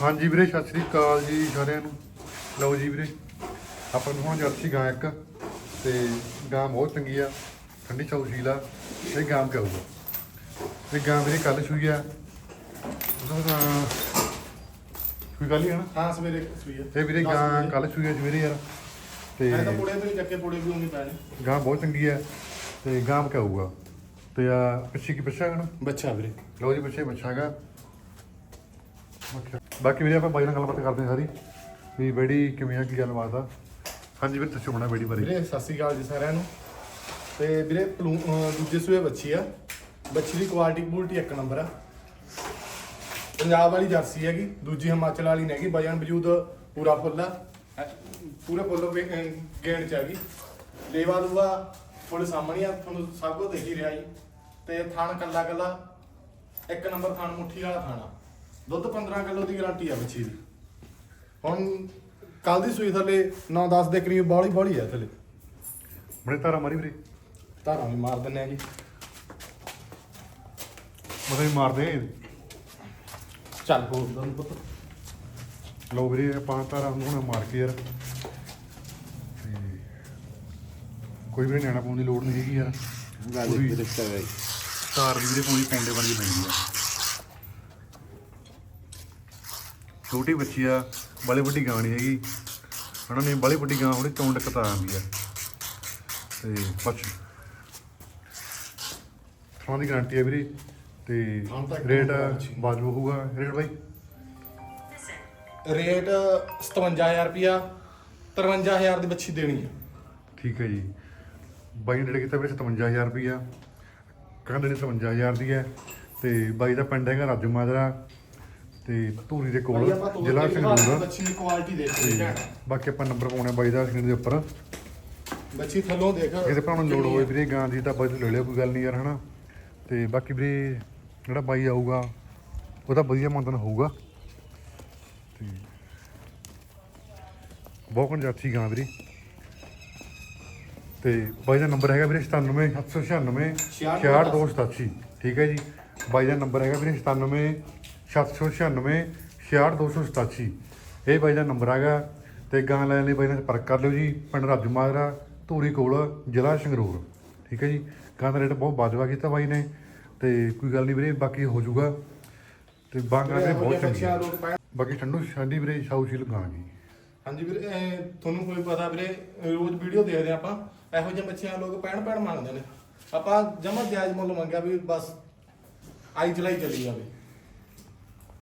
ਹਾਂਜੀ ਵੀਰੇ ਸਤਿ ਸ੍ਰੀ ਅਕਾਲ ਜੀ ਸਾਰਿਆਂ ਨੂੰ। ਲਓ ਜੀ ਵੀਰੇ ਆਪਾਂ ਨੂੰ ਹੁਣ ਜਰਸੀ ਗਾਂ ਇੱਕ ਤੇ ਗਾਂ ਬਹੁਤ ਚੰਗੀ ਆ ਠੰਡੀ ਚੌਸ਼ੀਲ ਆ ਇਹ ਗਾਂ ਕਹੂਗਾ। ਇਹ ਗਾਂ ਵੀਰੇ ਕੱਲ ਸੂਈ ਆ। ਉਹਦਾ ਕੋਈ ਗੱਲ ਹੀ ਹੈ ਨਾ? ਹਾਂ ਸਵੇਰੇ ਸੂਈ ਹੈ ਇਹ ਵੀਰੇ ਗਾਂ। ਕੱਲ ਸੂਈ ਆ ਸਵੇਰੇ ਯਾਰ ਤੇ ਮੈਂ ਤਾਂ ਪੁੜੇ ਤੇ ਚੱਕੇ ਪੁੜੇ ਵੀ ਉਵੇਂ ਪੈਣੇ। ਗਾਂ ਬਹੁਤ ਚੰਗੀ ਆ ਤੇ ਗਾਂ ਕਹੂਗਾ। ਤੇ ਆ ਪਿੱਛੇ ਕੀ ਪਿੱਛਾ ਹੈ ਨਾ ਬੱਚਾ ਵੀਰੇ। ਲਓ ਜੀ ਪਿੱਛੇ ਬੱਚਾ ਹੈਗਾ ਬਾਕੀ ਵੀਰੇ ਆਪਾਂ ਬਾਈ ਨਾਲ ਗੱਲਬਾਤ ਕਰਦੇ ਹਾਂ ਸਾਰੀ ਵੀ ਬੜੀ ਕਿਵੇਂ ਆ ਕੀ ਗੱਲਬਾਤ ਆ। ਹਾਂਜੀ ਵੀਰੇ ਦੱਸੋ ਬਣਾ ਬੜੀ ਬਾਰੇ। ਵੀਰੇ ਸਤਿ ਸ਼੍ਰੀ ਅਕਾਲ ਜੀ ਸਾਰਿਆਂ ਨੂੰ। ਤੇ ਵੀਰੇ ਪਲੂ ਅਹ ਦੂਜੇ ਸੂਏ ਬੱਚੀ ਆ। ਬੱਚੀ ਦੀ ਕੁਆਲਿਟੀ ਕੁਆਲਿਟੀ ਇੱਕ ਨੰਬਰ ਆ। ਪੰਜਾਬ ਵਾਲੀ ਜਰਸੀ ਹੈਗੀ ਦੂਜੀ ਹਿਮਾਚਲ ਵਾਲੀ ਨਹੀਂ ਹੈਗੀ। ਵਜਨ ਵਜੂਦ ਪੂਰਾ ਫੁੱਲ ਆ। ਹੈਂ, ਪੂਰੇ ਫੁੱਲ ਵੇ- ਅਹ ਗੇੜ ਚ ਹੈਗੀ। ਲੇਵਾ ਦੂਆ ਫੁੱਲ ਸਾਹਮਣੇ ਆ ਤੁਹਾਨੂੰ ਸਭ ਕੁਝ ਦੇਖ ਹੀ ਰਿਹਾ ਜੀ। ਤੇ ਥਣ ਕੱਲਾ ਕੱਲਾ ਇੱਕ ਨੰਬਰ ਥਣ ਮੁੱਠੀ ਵਾਲਾ ਥਾਣਾ ਦੁੱਧ 15 ਕਿਲੋ ਦੀ ਗਾਰੰਟੀ ਆ ਬੱਚੀ ਦੀ। ਹੁਣ ਕੱਲ ਦੀ ਸੂਈ ਥੱਲੇ 9-10 ਦੇ ਕਰੀਬ ਬੌਲੀ ਬੌਲੀ ਆ ਥੱਲੇ। ਬੜੇ ਤਾਰਾ ਮਾਰੀ ਵੀਰੇ। ਧਾਰਾਂ ਵੀ ਮਾਰ ਦਿੰਨੇ ਆ ਜੀ ਮਤਲਬ ਵੀ ਮਾਰਦੇ ਚੱਲ ਹੋਰ ਤੁਹਾਨੂੰ ਪਤਾ। ਲਓ ਵੀਰੇ ਆਪਾਂ ਤਾਰਾ ਨੂੰ ਹੁਣ ਮਾਰ ਕੇ ਯਾਰ। ਤੇ ਕੋਈ ਵੀਰੇ ਨਿਆਣਾ ਪਾਉਣ ਦੀ ਲੋੜ ਨਹੀਂ ਹੈਗੀ ਯਾਰ। ਗੱਲ ਪੂਰੀ ਦਿੱਤਾ ਹੈ। ਤਾਰ ਵੀ ਵੀਰੇ ਪੂਰੀ ਪੈਂਡੇ ਵਰਗੀ ਪੈਂਦੀ ਆ। ਛੋਟੀ ਬੱਚੀ ਆ ਬੜੀ ਵੱਡੀ ਗਾਂ ਨਹੀਂ ਹੈਗੀ। ਹਣਾ ਨਹੀਂ ਬੜੀ ਵੱਡੀ ਗਾਂ ਉਹਦੇ ਚੌਂ ਡੱਕਤਾ ਆਉਂਦੀ ਆ। ਤੇ ਪਛ ਥਾਂ ਦੀ ਗਾਰੰਟੀ ਆ ਵੀਰੇ ਤੇ ਹੁਣ ਰੇਟ। ਬਾਜੂ ਹੋਊਗਾ। ਰੇਟ ਬਾਈ? ਰੇਟ 57000 ਰੁਪਿਆ 53000 ਦੀ ਬੱਚੀ ਦੇਣੀ ਆ। ਠੀਕ ਹੈ ਜੀ। ਬਾਈ ਨੇ ਰੇਟ ਕੀਤਾ ਵੀਰੇ 57000 ਰੁਪਈਆ ਕਹਿੰਦੇ ਨੇ 57000 ਦੀ ਹੈ। ਤੇ ਬਾਈ ਦਾ ਪਿੰਡ ਹੈਗਾ ਰਾਜੂ ਮਾਜਰਾ। ਤੇ ਧੂਰੀ ਦੇ ਕੋਲ ਜ਼ਿਲ੍ਹਾ ਕੇ ਸੰਗਰੂਰ ਬੱਚੀ ਦੀ ਕੁਆਲਿਟੀ ਦੇਖ ਤੇ ਲਈ ਬਾਕੀ ਆਪਾਂ ਨੰਬਰ ਪਾਉਣੇ ਬਾਈ ਦਾ ਸਕਰੀਨ ਦੇ ਉੱਪਰ। ਬੱਚੀ ਥੱਲੋਂ ਦੇਖ। ਕਿਸੇ ਭਰਾ ਨੂੰ ਲੋੜ ਹੋਵੇ ਵੀਰੇ ਗਾਂ ਦੀ ਤਾਂ ਬਾਈ ਤੋਂ ਲੈ ਲਿਓ ਕੋਈ ਗੱਲ ਨਹੀਂ ਯਾਰ ਹਨਾ? ਤੇ ਬਾਕੀ ਵੀਰੇ ਜਿਹੜਾ ਬਾਈ ਆਊਗਾ ਉਹਦਾ ਵਧੀਆ ਮੰਦਨ ਹੋਊਗਾ। ਤੇ ਬਹੁਤ ਜਾਤੀ ਗਾਂ ਵੀਰੇ। ਤੇ ਬਾਈ ਦਾ ਨੰਬਰ ਹੈਗਾ ਵੀਰੇ 97 796 6287 ਠੀਕ ਹੈ ਜੀ? ਬਾਈ ਦਾ ਨੰਬਰ ਹੈਗਾ ਵੀਰੇ 97 796 6287 ਇਹ ਬਾਈ ਦਾ ਨੰਬਰ ਹੈਗਾ ਤੇ ਗਾਂ ਲੈਣ ਲਈ ਬਾਈ ਨਾਲ ਸੰਪਰਕ ਕਰ ਲਿਓ ਜੀ, ਪਿੰਡ ਰਾਜੂ ਮਾਜਰਾ, ਧੂਰੀ ਕੋਲ, ਜ਼ਿਲ੍ਹਾ ਸੰਗਰੂਰ। ਠੀਕ ਹੈ ਜੀ? ਗਾਂ ਦਾ ਰੇਟ ਬਹੁਤ ਬਾਜਵਾ ਕੀਤਾ ਬਾਈ ਨੇ ਤੇ ਕੋਈ ਗੱਲ ਨਹੀਂ ਵੀਰੇ, ਬਾਕੀ ਹੋ ਜਾਊਗਾ। ਤੇ ਬਾਗਾਂ ਦੇ ਬਹੁਤ ਚੰਗੀ ਬਾਕੀ ਠੰਡੂ ਸ਼ਾਦੀ ਵੀਰੇ ਸ਼ਾਉਸ਼ੀਲ ਗਾਂ ਜੀ। ਹਾਂਜੀ ਵੀਰੇ ਤੁਹਾਨੂੰ ਕੋਈ ਪਤਾ ਵੀਰੇ, ਰੋਜ਼ ਵੀਡੀਓ ਦੇਖਦੇ ਆਪਾਂ। ਇਹੋ ਜਿਹੇ ਬੱਚਿਆਂ ਲੋਕ ਪੈਣ ਪੈਣ ਮੰਗਦੇ ਨੇ। ਆਪਾਂ ਜਮਾ ਜਾਇਜ਼ ਮੁੱਲ ਮੰਗਿਆ ਵੀ ਬਸ ਆਈ ਚਲਾਈ ਚੱਲੀ ਜਾਵੇ।